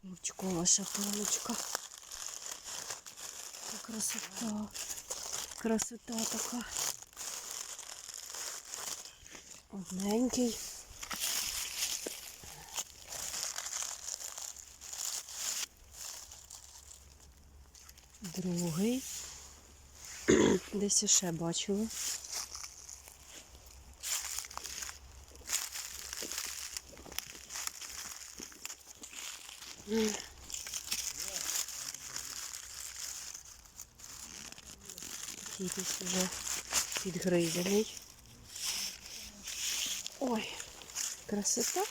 Смурчкова шапоночка. Така красота. Красота така. Одненький. Другий. Десь ще бачила. Десь вже підгризаний. Ой, красота.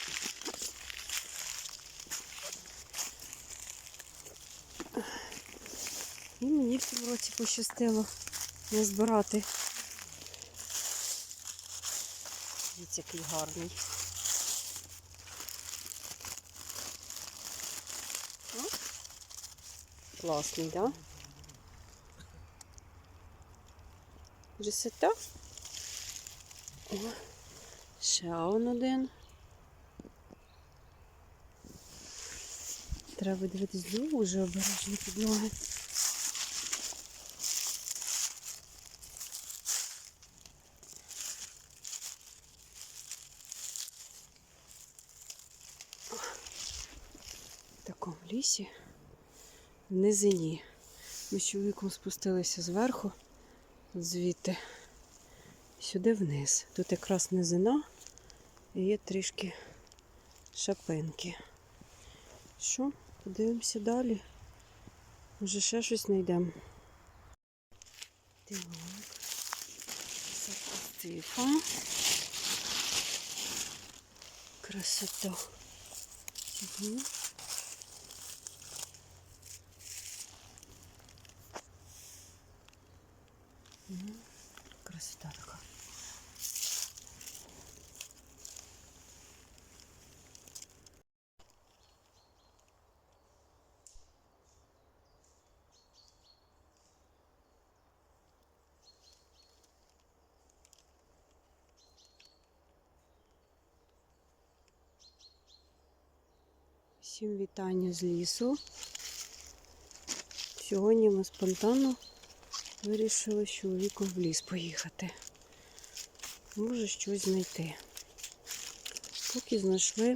І мені в цьому році пощастило не збирати. Дивіться, який гарний. О, Класний, так? Да? Красота. О, ще один. Треба дивитись дуже обережно під ноги. В такому лісі, в низині. Ми з чоловіком спустилися зверху, звідти, сюди вниз. Тут якраз низина і є трішки шапинки. Що, подивимося далі. Може ще щось знайдемо. Так. Запустила. Красота. Угу. Красота така. Всім вітання з лісу. Сьогодні ми спонтанно вирішили з чоловіком в ліс поїхати. Може щось знайти. Поки знайшли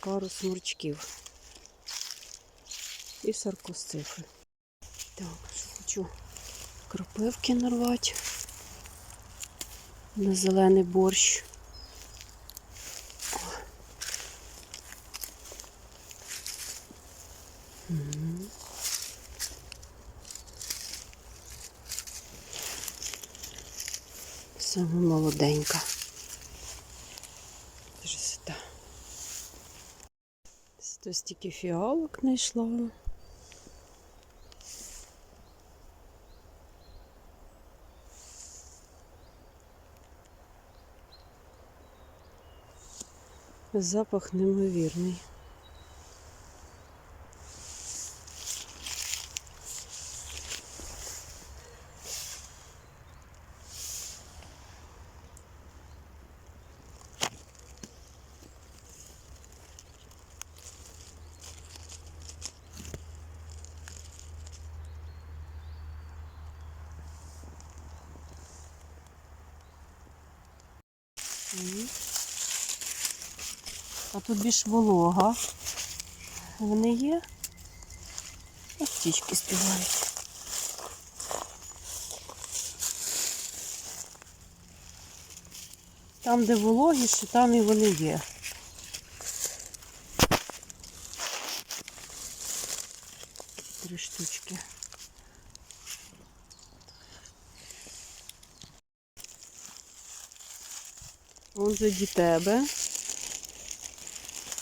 пару смурчків і саркосцифи. Так, що хочу кропивки нарвати на зелений борщ. Саме молоденька. Красота. Тут стільки фіалок знайшла. Запах неймовірний. А тут більш волога. Вони є. Ось птічки співають. Там, де вологіше, там і вони є. Три штучки. Он заді тебе.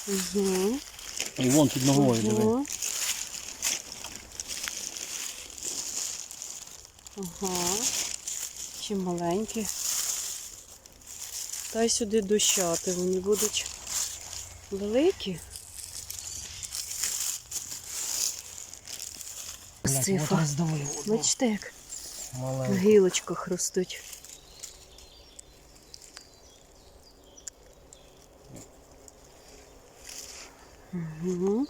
Угу. І вон під ногою диви. Ага. Чи маленькі. Та й сюди дощати, вони будуть великі. Сифа. Бачите, як на гілочках ростуть. Угу.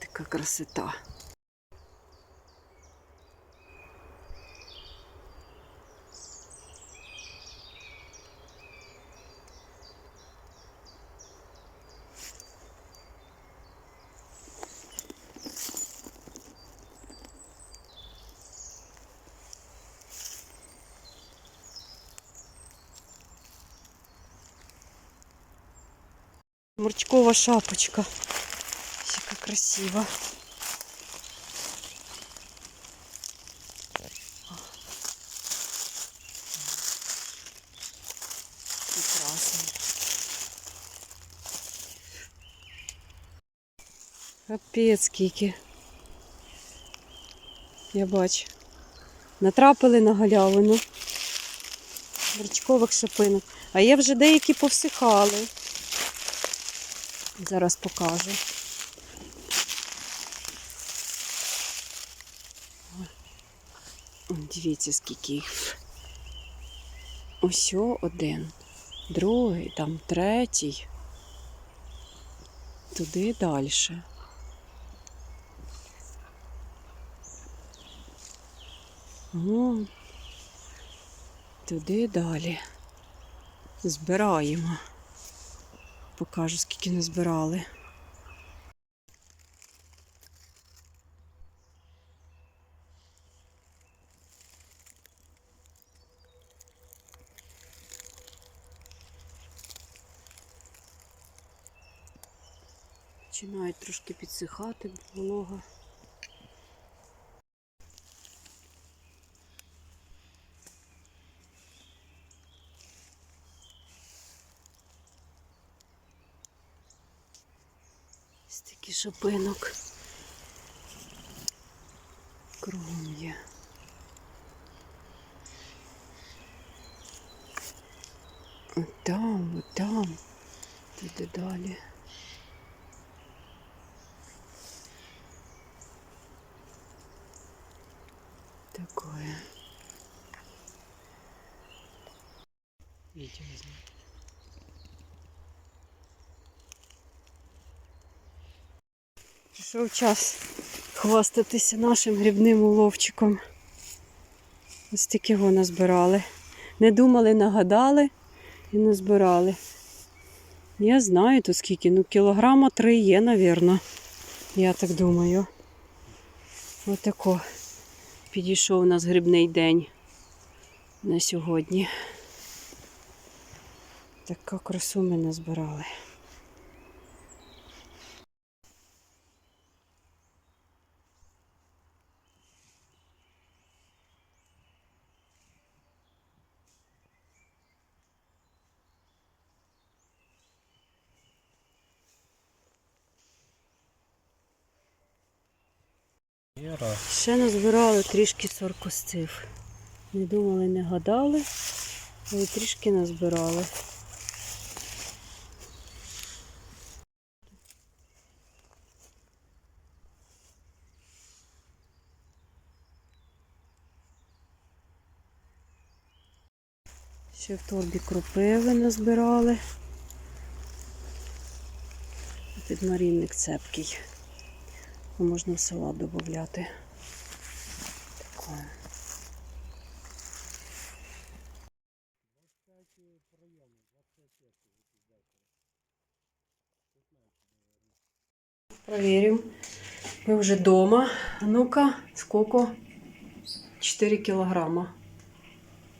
Така красота. Морчкова шапочка. Яка красива. Прекрасно. Капець скільки. Я бачу. Натрапили на галявину борчкових шипинок. А є вже деякі повсихали. Зараз покажу. Дивіться, скільки їх. Ось один, другий, там третій. Туди далі. О, туди далі. Збираємо. Покажу, скільки не збирали. Починають трошки підсихати волога. Стільки шопинок. Кругом є. Там, от там. Туди далі. Такое. Вітя Прийшов час хвастатися нашим грибним уловчиком. Ось таки його назбирали. Не думали, нагадали і назбирали. Я знаю тут скільки, ну кілограма три є, навірно. Я так думаю. Отако підійшов у нас грибний день на сьогодні. Така красу ми назбирали. Ще назбирали трішки соркостив. Не думали, не гадали, але трішки назбирали. Ще в торбі кропиви назбирали. Підмарінник цепкий. Його можна салат додати. Проверим. Ми вже вдома. Ну-ка, сколько? 4 кілограма.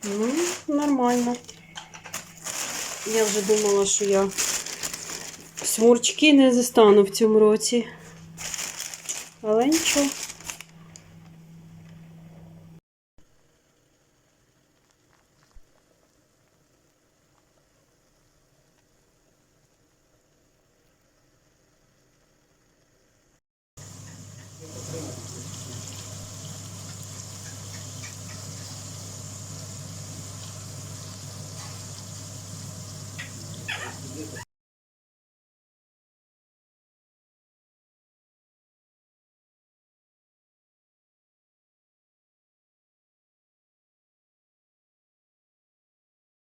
Ну, нормально. Я вже думала, що я смурчки не застану в цьому році. Але нічого.